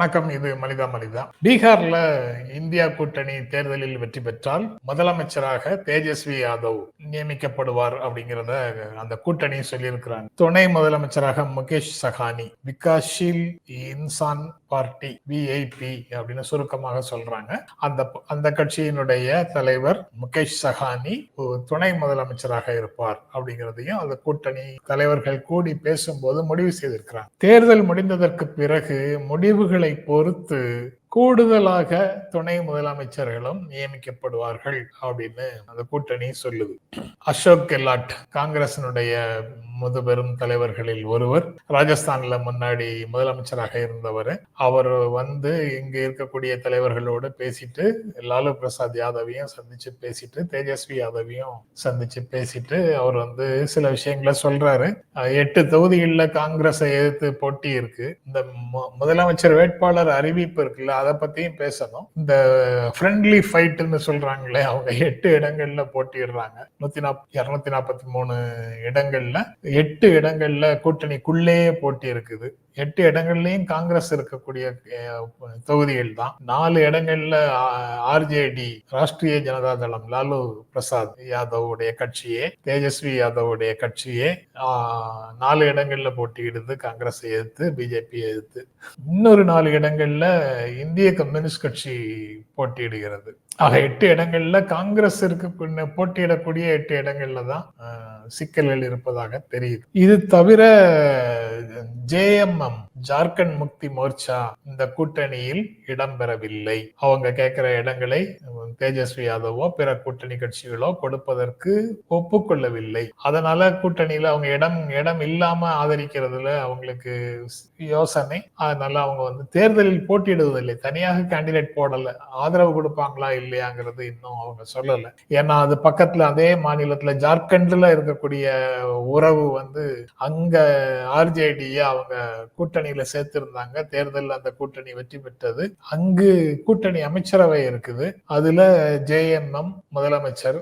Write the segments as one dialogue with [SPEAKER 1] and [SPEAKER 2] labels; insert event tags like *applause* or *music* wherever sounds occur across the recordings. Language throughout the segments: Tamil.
[SPEAKER 1] வணக்கம் இது மனிதா மனிதா. பீகார்ல இந்தியா கூட்டணி தேர்தலில் வெற்றி பெற்றால் முதலமைச்சராக தேஜஸ்வி யாதவ் நியமிக்கப்படுவார் அப்படிங்கிறத அந்த கூட்டணி சொல்லியிருக்கிறாங்க. துணை முதலமைச்சராக முகேஷ் சஹானி விகாஷீல் இன்சான் பார்ட்டி விஐபி அப்படின்னு சுருக்கமாக சொல்றாங்க. அந்த அந்த கட்சியினுடைய தலைவர் முகேஷ் சஹானி துணை முதலமைச்சராக இருப்பார் அப்படிங்கிறதையும் அந்த கூட்டணி தலைவர்கள் கூடி பேசும்போது முடிவு செய்திருக்கிறாங்க. தேர்தல் முடிந்ததற்கு பிறகு முடிவுகளை பொறுத்து கூடுதலாக துணை முதலமைச்சர்களும் நியமிக்கப்படுவார்கள் அப்படின்னு அந்த கூட்டணி சொல்லுது. அசோக் கெலாட் காங்கிரசினுடைய முதுபெரும் தலைவர்களில் ஒருவர். ராஜஸ்தான்ல முன்னாடி முதலமைச்சராக இருந்தவர். அவர் வந்து இங்க இருக்கக்கூடிய தலைவர்களோடு பேசிட்டு லாலு பிரசாத் யாதவையும் சந்திச்சு பேசிட்டு தேஜஸ்வி யாதவையும் சந்திச்சு பேசிட்டு அவர் வந்து சில விஷயங்களை சொல்றாரு. எட்டு தொகுதிகளில் காங்கிரஸை எதிர்த்து போட்டி இருக்கு. இந்த முதலமைச்சர் வேட்பாளர் அறிவிப்பு இருக்குல்ல அதை பத்தியும் பேசணும். இந்த ஃப்ரெண்ட்லி ஃபைட்னு சொல்றாங்களே அவங்க எட்டு இடங்கள்ல போட்டிடுறாங்க நூத்தி நாப் இருநூத்தி நாற்பத்தி மூணு இடங்கள்ல எட்டு இடங்கள்ல கூட்டணிக்குள்ளேயே போட்டி இருக்குது எட்டு இடங்கள்லயும் காங்கிரஸ் இருக்கக்கூடிய தொகுதிகள் தான். நாலு இடங்கள்ல ஆர்ஜேடி ராஷ்டிரிய ஜனதா தளம் லாலு பிரசாத் யாதவுடைய கட்சியே தேஜஸ்வி யாதவுடைய கட்சியே நாலு இடங்கள்ல போட்டியிடுது காங்கிரஸ் எதிர்த்து பிஜேபி எதிர்த்து. இன்னொரு நாலு இடங்கள்ல இந்திய கம்யூனிஸ்ட் கட்சி போட்டியிடுகிறது. ஆக. எட்டு இடங்கள்ல காங்கிரஸ் இருக்க போட்டியிடக்கூடிய எட்டு இடங்கள்ல தான் சிக்கல்கள் இருப்பதாக தெரியுது. இது தவிர ஜேஎம்எம் ஜார்க்கண்ட் முக்தி மோர்ச்சா இந்த கூட்டணியில் இடம்பெறவில்லை. அவங்க கேட்கிற இடங்களை தேஜஸ்வி யாதவோ பிற கூட்டணி கட்சிகளோ கொடுப்பதற்கு ஒப்புக்கொள்ளவில்லை. அதனால கூட்டணியில அவங்க இடம் இடம் இல்லாம ஆதரிக்கிறதுல அவங்களுக்கு யோசனை. அதனால அவங்க வந்து தேர்தலில் போட்டியிடுவதில்லை. தனியாக கேண்டிடேட் போடல. ஆதரவு கொடுப்பாங்களா இல்லையாங்கிறது இன்னும் அவங்க சொல்லல. ஏன்னா அது பக்கத்துல அதே மாநிலத்துல ஜார்க்கண்ட்ல இருக்கக்கூடிய உறவு வந்து அங்க ஆர்ஜேடியை அவங்க கூட்டணியில சேர்த்திருந்தாங்க. தேர்தலில் அந்த கூட்டணி வெற்றி பெற்றது. அங்கு கூட்டணி அமைச்சரவை இருக்குது. அதுல ஜேஎம்எம் முதலமைச்சர்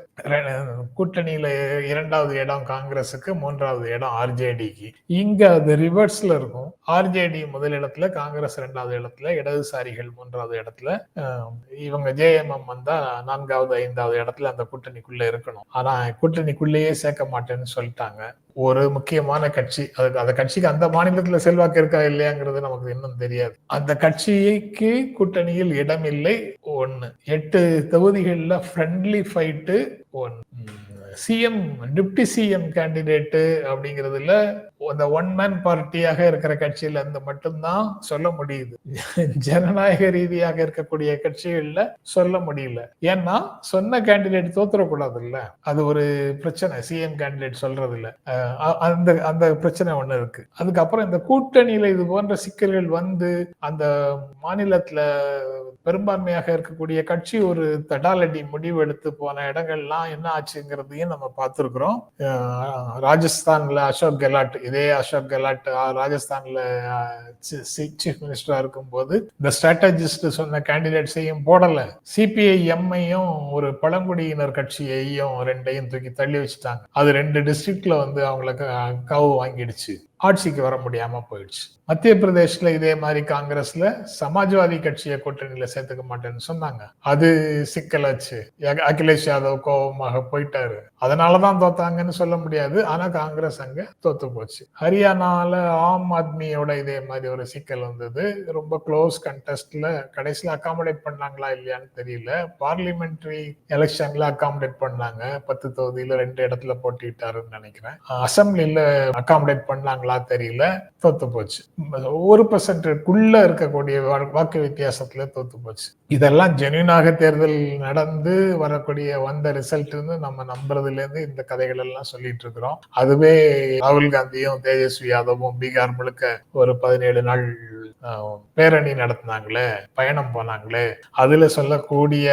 [SPEAKER 1] கூட்டணியில இரண்டாவது இடம் காங்கிரஸுக்கு மூன்றாவது இடம் ஆர்ஜேடிக்கு இங்க அது ரிவர்ஸ்ல இருக்கும். ஆர்ஜேடி முதலிடத்துல காங்கிரஸ் இரண்டாவது இடத்துல இடதுசாரிகள் மூன்றாவது இடத்துல இவங்க ஜேஎம்எம் வந்தா நான்காவது ஐந்தாவது இடத்துல அந்த கூட்டணிக்குள்ள இருக்கணும். ஆனா கூட்டணிக்குள்ளேயே சேர்க்க மாட்டேன்னு சொல்லிட்டாங்க. ஒரு முக்கியமான கட்சி அதுக்கு அந்த கட்சிக்கு அந்த மாநிலத்துல செல்வாக்கு இருக்கா இல்லையாங்கிறது நமக்கு இன்னும் தெரியாது. அந்த கட்சிக்கு கூட்டணியில் இடமில்லை ஒன்னு எட்டு தொகுதிகளில் ஃப்ரெண்ட்லி ஃபைட்டு ஒன்னு சிஎம் டிப்டி சிஎம் கேண்டிடேட்டு அப்படிங்கிறதுல அந்த ஒன் மேன் பார்ட்டியாக இருக்கிற கட்சியில இருந்து மட்டும்தான் சொல்ல முடியுது. *laughs* ஜனநாயக ரீதியாக இருக்கக்கூடிய கட்சிகள்ல சொல்ல முடியல. ஏன்னா சொன்ன கேண்டிடேட் தோத்துறக்கூடாது இல்ல அது ஒரு பிரச்சனை. சிஎம் கேண்டிடேட் சொல்றது இல்ல அந்த அந்த பிரச்சனை ஒண்ணு இருக்கு. அதுக்கப்புறம் இந்த கூட்டணியில இது போன்ற சிக்கல்கள் வந்து அந்த மாநிலத்துல பெரும்பான்மையாக இருக்கக்கூடிய கட்சி ஒரு தடாலடி முடிவு எடுத்து போன இடங்கள்லாம் என்ன ஆச்சுங்கிறது ஆச்சுங்கிறதையும் நம்ம பார்த்துருக்குறோம். ராஜஸ்தான்ல அசோக் கெலாட் இதே அசோக் கெலாட் ராஜஸ்தான்ல சீஃப் மினிஸ்டரா இருக்கும்போது இந்த ஸ்ட்ராட்டஜிஸ்ட் சொன்ன கேண்டிடேட்ஸையும் போடல. சிபிஐ எம்ஐயும் ஒரு பழங்குடியினர் கட்சியையும் ரெண்டையும் தூக்கி தள்ளி வச்சுட்டாங்க. அது ரெண்டு டிஸ்ட்ரிக்ட்ல வந்து அவங்களுக்கு கவு வாங்கிடுச்சு. ஆட்சிக்கு வர முடியாம போயிடுச்சு. மத்திய பிரதேஷ்ல இதே மாதிரி காங்கிரஸ்ல சமாஜ்வாதி கட்சியை கூட்டணியில சேர்த்துக்க மாட்டேன்னு சொன்னாங்க. அது சிக்கலாச்சு. அகிலேஷ் யாதவ் கோபமாக போயிட்டாரு. அதனாலதான் தோத்தாங்கன்னு சொல்ல முடியாது. ஆனா காங்கிரஸ் அங்க தோத்து போச்சு. ஹரியானால ஆம் ஆத்மியோட இதே மாதிரி ஒரு சிக்கல் வந்தது. ரொம்ப க்ளோஸ் கண்டெஸ்ட்ல கடைசியில அகாமடேட் பண்ணாங்களா இல்லையான்னு தெரியல. பார்லிமெண்ட்ரி எலெக்ஷன்ல அகாமடேட் பண்ணாங்க. பத்து தொகுதியில ரெண்டு இடத்துல போட்டிட்டாருன்னு நினைக்கிறேன். அசம்பிளில அகாமடேட் பண்ணாங்களா தெரியல. தோத்து போச்சு. ஒரு பர்சன்ட்டுக்குள்ள இருக்கக்கூடிய வா- வாக்கு வித்தியாசத்துல தோத்து போச்சு. இதெல்லாம் ஜென்யூனாக தேர்தல் நடந்து வரக்கூடிய வந்த ரிசல்ட் நம்ம நம்புறது இருந்து இந்த கதைகள் எல்லாம் சொல்லிட்டு இருக்கிறோம். அதுவே ராகுல் காந்தியும் தேஜஸ்வி யாதவும் பீகார் முழுக்க ஒரு பதினேழு நாள் பேரணி நடத்தினாங்களே பயணம் போனாங்களே அதுல சொல்லக்கூடிய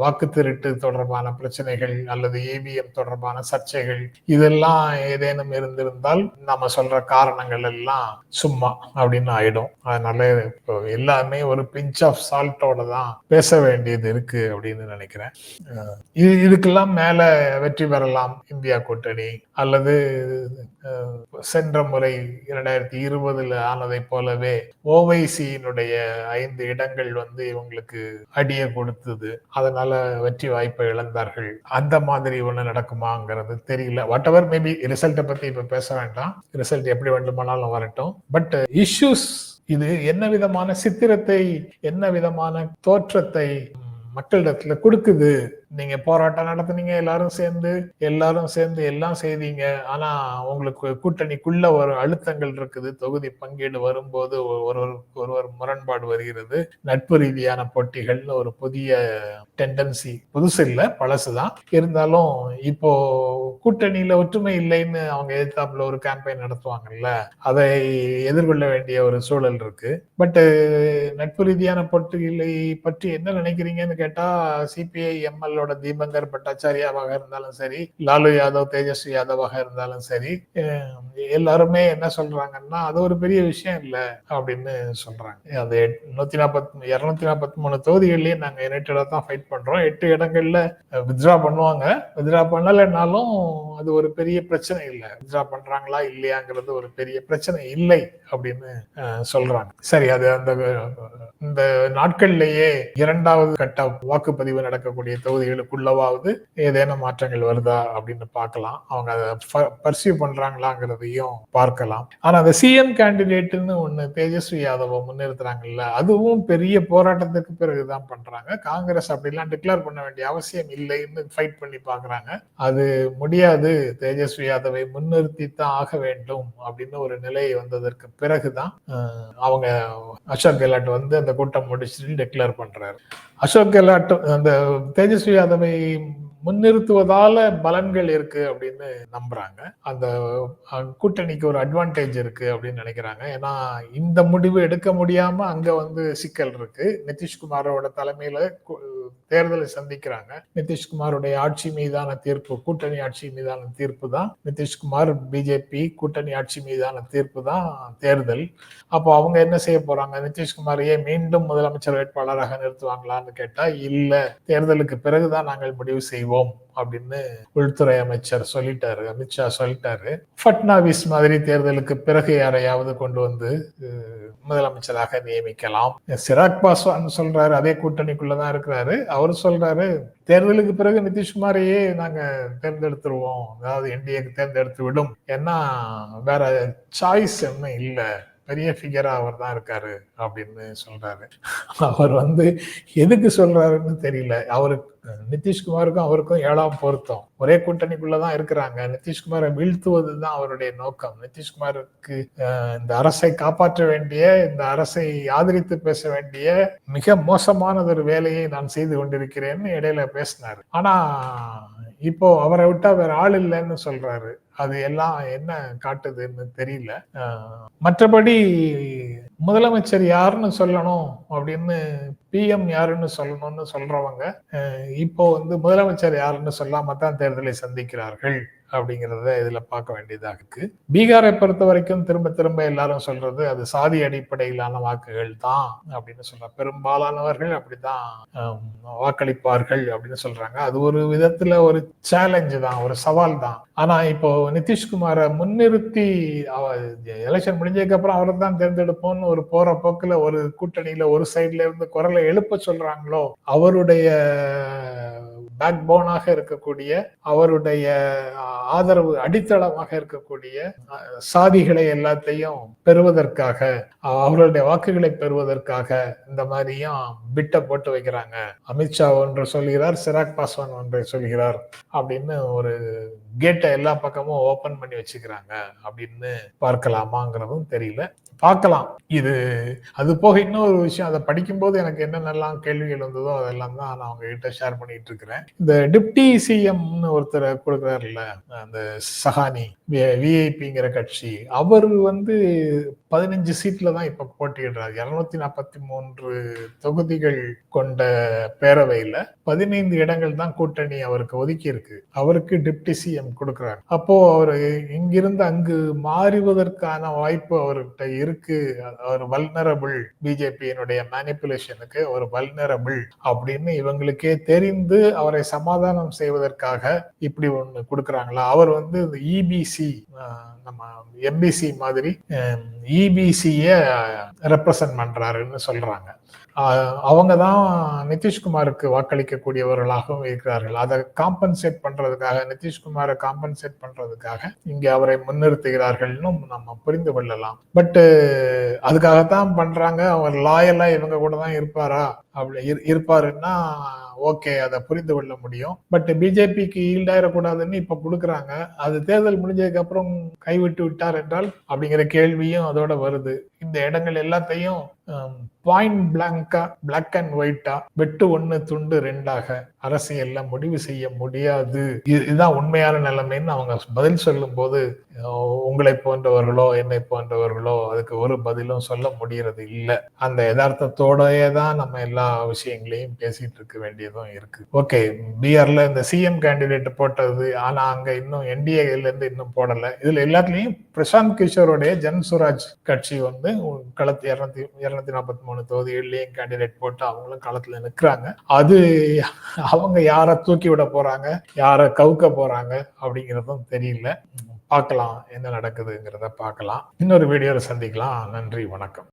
[SPEAKER 1] வாக்கு திருட்டு தொடர்பான பிரச்சனைகள் அல்லது ஏவிஎம் தொடர்பான சர்ச்சைகள் இதெல்லாம் ஏதேனும் இருந்திருந்தால் நம்ம சொல்ற காரணங்கள் எல்லாம் சும்மா அப்படின்னு ஆயிடும். அதனால இப்போ எல்லாமே ஒரு பிஞ்ச் ஆஃப் சால்ட்டோட தான் பேச வேண்டியது இருக்கு அப்படின்னு நினைக்கிறேன். இது இதுக்கெல்லாம் மேல வெற்றி பெறலாம் இந்தியா கூட்டணி. அல்லது சென்ற முறை இரண்டாயிரத்தி இருபதுல ஆனதை போலவே ஓவைசியினுடைய ஐந்து இடங்கள் வந்து இவங்களுக்கு அடிய கொடுத்தது. அதனால வெற்றி வாய்ப்பை இழந்தார்கள். அந்த மாதிரி ஒண்ணு நடக்குமாங்கிறது தெரியல. வாட் எவர் மேபி ரிசல்ட்டை பத்தி இப்ப பேச வேண்டாம். ரிசல்ட் எப்படி வேண்டுமானாலும் வரட்டும். பட் இஷ்யூஸ் இது என்ன விதமான சித்திரத்தை என்ன விதமான தோற்றத்தை மக்களிடத்துல கொடுக்குது. நீங்க போராட்டம் நடத்துனீங்க எல்லாரும் சேர்ந்து எல்லாரும் சேர்ந்து எல்லாம் செய்தீங்க. ஆனா உங்களுக்கு கூட்டணிக்குள்ள ஒரு அழுத்தங்கள் இருக்குது. தொகுதி பங்கீடு வரும்போது ஒருவருக்கு ஒருவர் முரண்பாடு வருகிறது. நட்பு ரீதியான போட்டிகள்னு ஒரு புதிய டெண்டன்சி புதுசு இல்லை பழசுதான். இருந்தாலும் இப்போ கூட்டணியில ஒற்றுமை இல்லைன்னு அவங்க எதிர்த்தாப்புல ஒரு கேம்பெயின் நடத்துவாங்கல்ல அதை எதிர்கொள்ள வேண்டிய ஒரு சூழல் இருக்கு. பட் நட்பு ரீதியான போட்டிகளை பற்றி என்ன நினைக்கிறீங்கன்னு கேட்டா சிபிஐ அவர்களோட தீபங்கர் பட்டாச்சாரியாவாக இருந்தாலும் சரி லாலு யாதவ் தேஜஸ்வி யாதவாக இருந்தாலும் சரி எல்லாருமே என்ன சொல்றாங்கன்னா அது ஒரு பெரிய விஷயம் இல்லை அப்படின்னு சொல்றாங்க. அது எட்- நூத்தி நாற்பத்தி இருநூத்தி நாற்பத்தி மூணு தொகுதிகள்லயே நாங்க யுனைடடா தான் ஃபைட் பண்றோம். எட்டு இடங்கள்ல வித்ரா பண்ணுவாங்க. வித்ரா பண்ணலைன்னாலும் அது ஒரு பெரிய பிரச்சனை இல்லை. வித்ரா பண்றாங்களா இல்லையாங்கிறது ஒரு பெரிய பிரச்சனை இல்லை அப்படின்னு சொல்றாங்க. சரி அது அந்த இந்த நாட்கள்லேயே இரண்டாவது கட்ட வாக்குப்பதிவு நடக்கக்கூடிய தொகுதிகளுக்குள்ளவாவது ஏதேனும் மாற்றங்கள் வருதா அப்படின்னு பார்க்கலாம். அவங்க அதை பர்சியூ பண்றாங்களாங்கிறதையும் பார்க்கலாம். ஆனா அந்த சிஎம் கேண்டிடேட்னு ஒண்ணு தேஜஸ்வி யாதவ முன்னிறுத்துறாங்கல்ல அதுவும் பெரிய போராட்டத்துக்கு பிறகுதான் பண்றாங்க. காங்கிரஸ் அப்படிலாம் டிக்ளேர் பண்ண வேண்டிய அவசியம் இல்லைன்னு ஃபைட் பண்ணி பாக்குறாங்க அது முடியாது. தேஜஸ்வி யாதவை முன்னிறுத்தி தான் ஆக வேண்டும் அப்படின்னு ஒரு நிலை வந்ததற்கு பிறகுதான் அவங்க அசோக் கெலாட் வந்து அந்த கூட்டம் முடிச்சுட்டு டிக்ளேர் பண்றாரு. அசோக் கெலாட் அந்த தேஜஸ்வி யாதவை முன்னிறுத்துவதால பலன்கள் இருக்கு அப்படின்னு நம்புறாங்க. அந்த கூட்டணிக்கு ஒரு அட்வான்டேஜ் இருக்கு அப்படின்னு நினைக்கிறாங்க. ஏன்னா இந்த முடிவு எடுக்க முடியாம அங்க வந்து சிக்கல் இருக்கு. நிதிஷ்குமாரோட தலைமையில தேர்தலை சந்திக்கிறாங்க. நிதிஷ்குமாருடைய ஆட்சி மீதான தீர்ப்பு கூட்டணி ஆட்சி மீதான தீர்ப்பு தான். நிதிஷ்குமார் பிஜேபி கூட்டணி ஆட்சி மீதான தீர்ப்பு தான் தேர்தல். அப்போ அவங்க என்ன செய்ய போறாங்க? நிதிஷ்குமாரையே மீண்டும் முதலமைச்சர் வேட்பாளராக நிறுத்துவாங்களான்னு கேட்டா இல்ல தேர்தலுக்கு பிறகுதான் நாங்கள் முடிவு செய்வோம். அப்படின்னு உள்துறை அமைச்சர் சொல்லிட்டாரு அமித்ஷா சொல்லிட்டாரு. ஃபட்னாவிஸ் மாதிரி தேர்தலுக்கு பிறகு யாரையாவது கொண்டு வந்து முதலமைச்சராக நியமிக்கலாம். சிராக் பாஸ்வான் சொல்றாரு அதே கூட்டணிக்குள்ளதான் இருக்கிறாரு. அவர் சொல்றாரு தேர்தலுக்கு பிறகு நிதிஷ்குமாரையே நாங்க தேர்ந்தெடுத்துருவோம். அதாவது என்டிஏக்கு தேர்ந்தெடுத்து விடும் ஏன்னா வேற சாய்ஸ் என்ன இல்லை. பெரிய ஃபிகரா அவர் தான் இருக்காரு அப்படின்னு சொல்றாரு. *laughs* அவர் வந்து எதுக்கு சொல்றாருன்னு தெரியல. அவருக்கு நிதிஷ்குமாருக்கும் அவருக்கும் ஏழாம் பொருத்தம். ஒரே கூட்டணிக்குள்ளதான் இருக்கிறாங்க. நிதிஷ்குமாரை வீழ்த்துவது தான் அவருடைய நோக்கம். நிதிஷ்குமாருக்கு இந்த அரசை காப்பாற்ற வேண்டிய இந்த அரசை ஆதரித்து பேச வேண்டிய மிக மோசமானதொரு வேலையை நான் செய்து கொண்டிருக்கிறேன்னு இடையில பேசினார். ஆனா இப்போ அவரை விட்டா வேற ஆள் இல்லைன்னு சொல்றாரு. அது எல்லாம் என்ன காட்டுதுன்னு தெரியல. மற்றபடி முதலமைச்சர் யாருன்னு சொல்லணும் அப்படின்னு பிஎம் யாருன்னு சொல்லணும்னு சொல்றவங்க இப்போ வந்து முதலமைச்சர் யாருன்னு சொல்லாம தான் தேர்தலை சந்திக்கிறார்கள். அப்படிங்கிறத இதுல பார்க்க வேண்டியதாக இருக்கு. பீகாரை பொறுத்த வரைக்கும் திரும்ப திரும்ப எல்லாரும் சொல்றது அது சாதி அடிப்படையிலான வாக்குகள் தான் அப்படின்னு சொல்றாங்க பெரும்பாலானவர்கள் அப்படிதான் வாக்களிப்பார்கள் அப்படின்னு சொல்றாங்க. அது ஒரு விதத்துல ஒரு சேலஞ்சு தான் ஒரு சவால் தான். ஆனா இப்போ நிதிஷ்குமாரை முன்னிறுத்தி எலெக்ஷன் முடிஞ்சதுக்கு அப்புறம் அவரை தான் தேர்ந்தெடுப்போம்னு ஒரு போற போக்குல ஒரு கூட்டணியில ஒரு சைட்ல இருந்து குரலை எழுப்ப சொல்றாங்களோ அவருடைய பேக் போனாக இருக்கக்கூடிய அவருடைய ஆதரவு அடித்தளமாக இருக்கக்கூடிய சாதிகளை எல்லாத்தையும் பெறுவதற்காக அவர்களுடைய வாக்குகளை பெறுவதற்காக இந்த மாதிரியும் பிட்ட போட்டு வைக்கிறாங்க. அமித்ஷா ஒன்று சொல்கிறார் சிராக் பாஸ்வான் ஒன்றை சொல்கிறார் அப்படின்னு ஒரு கேட்டை எல்லா பக்கமும் ஓபன் பண்ணி வச்சுக்கிறாங்க. அப்படின்னு பார்க்கலாமாங்கிறதும் தெரியல. பார்க்கலாம். இது அது போக இன்னொரு விஷயம் அதை படிக்கும்போது எனக்கு என்னென்னலாம் கேள்விகள் வந்ததோ அதெல்லாம் தான் நான் உங்ககிட்ட ஷேர் பண்ணிட்டு இருக்கிறேன். இந்த டிப்டி சிஎம்னு ஒருத்தர் கொடுக்குறாருல்ல அந்த சஹானி விஐபிங்கிற கட்சி அவர் வந்து பதினஞ்சு சீட்ல தான் இப்ப போட்டியிடுறாரு. இருநூத்தி நாற்பத்தி மூன்று தொகுதிகள் கொண்ட பேரவையில பதினைந்து இடங்கள் தான் கூட்டணி அவருக்கு ஒதுக்கி இருக்கு அவருக்கு டிப்டி சிஎம் கொடுக்குறாரு. அப்போ அவர் இங்கிருந்து அங்கு மாறுவதற்கான வாய்ப்பு அவர்கிட்ட இருக்கு. அவர் வல்னரபிள் பிஜேபியினுடைய மேனிப்புலேஷனுக்கு ஒரு வல்னரபிள் அப்படின்னு இவங்களுக்கே தெரிந்து அவரை சமாதானம் செய்வதற்காக இப்படி ஒண்ணு கொடுக்குறாங்களா? அவர் வந்து இந்த இபிசி நம்ம எம்பிசி மாதிரி இபிசியை ரெப்ரசன்ட் பண்ணுறாருன்னு சொல்கிறாங்க அவங்க தான் நிதிஷ்குமாருக்கு வாக்களிக்கக்கூடியவர்களாகவும் இருக்கிறார்கள். அதை காம்பன்சேட் பண்ணுறதுக்காக நிதிஷ்குமாரை காம்பன்சேட் பண்ணுறதுக்காக இங்கே அவரை முன்னிறுத்துகிறார்கள்னு நம்ம புரிந்து கொள்ளலாம். பட்டு அதுக்காகத்தான் பண்ணுறாங்க அவர் லாயெல்லாம் இவங்க கூட தான் இருப்பாரா? அப்படி இரு- இருப்பாருன்னா ஓகே அதை புரிந்து கொள்ள முடியும். பட் பிஜேபிக்கு ஈல்டாயிடக்கூடாதுன்னு இப்ப கொடுக்குறாங்க. அது தேர்தல் முடிஞ்சதுக்கு அப்புறம் கைவிட்டு விட்டார் என்றால் அப்படிங்கிற கேள்வியும் அதோட வருது. இந்த இடங்கள் எல்லாத்தையும் பாயிண்ட் பிளாங்கா பிளாக் அண்ட் ஒயிட்டா வெட்டு ஒன்னு துண்டு ரெண்டாக அரசியல்ல முடிவு செய்ய முடியாது. இது- இதுதான் உண்மையான நிலைமைன்னு அவங்க பதில் சொல்லும் போது உங்களை போன்றவர்களோ என்னை போன்றவர்களோ அதுக்கு ஒரு பதிலும் சொல்ல முடியறது இல்லை. அந்த யதார்த்தத்தோடயே தான் நம்ம எல்லா விஷயங்களையும் பேசிட்டு இருக்க வேண்டியதும் இருக்கு. ஓகே பிஆர்ல இந்த சிஎம் கேண்டிடேட் போட்டது ஆனா அங்க இன்னும் என்டிஏல இருந்து இன்னும் போடல. இதுல எல்லாத்துலயும் பிரசாந்த் கிஷோருடைய ஜன் சுராஜ் கட்சி வந்து களத்து இருநூத்தி இருநூத்தி நாற்பத்தி மூணு தொகுதிகள்லயும் கேண்டிடேட் போட்டு அவங்களும் களத்துல நிக்கிறாங்க. அது அவங்க யாரை தூக்கி விட போறாங்க யாரை கவுக்க போறாங்க அப்படிங்கிறதும் தெரியல. பார்க்கலாம் என்ன நடக்குதுங்கிறத பார்க்கலாம். இன்னொரு வீடியோவில் சந்திக்கலாம். நன்றி வணக்கம்.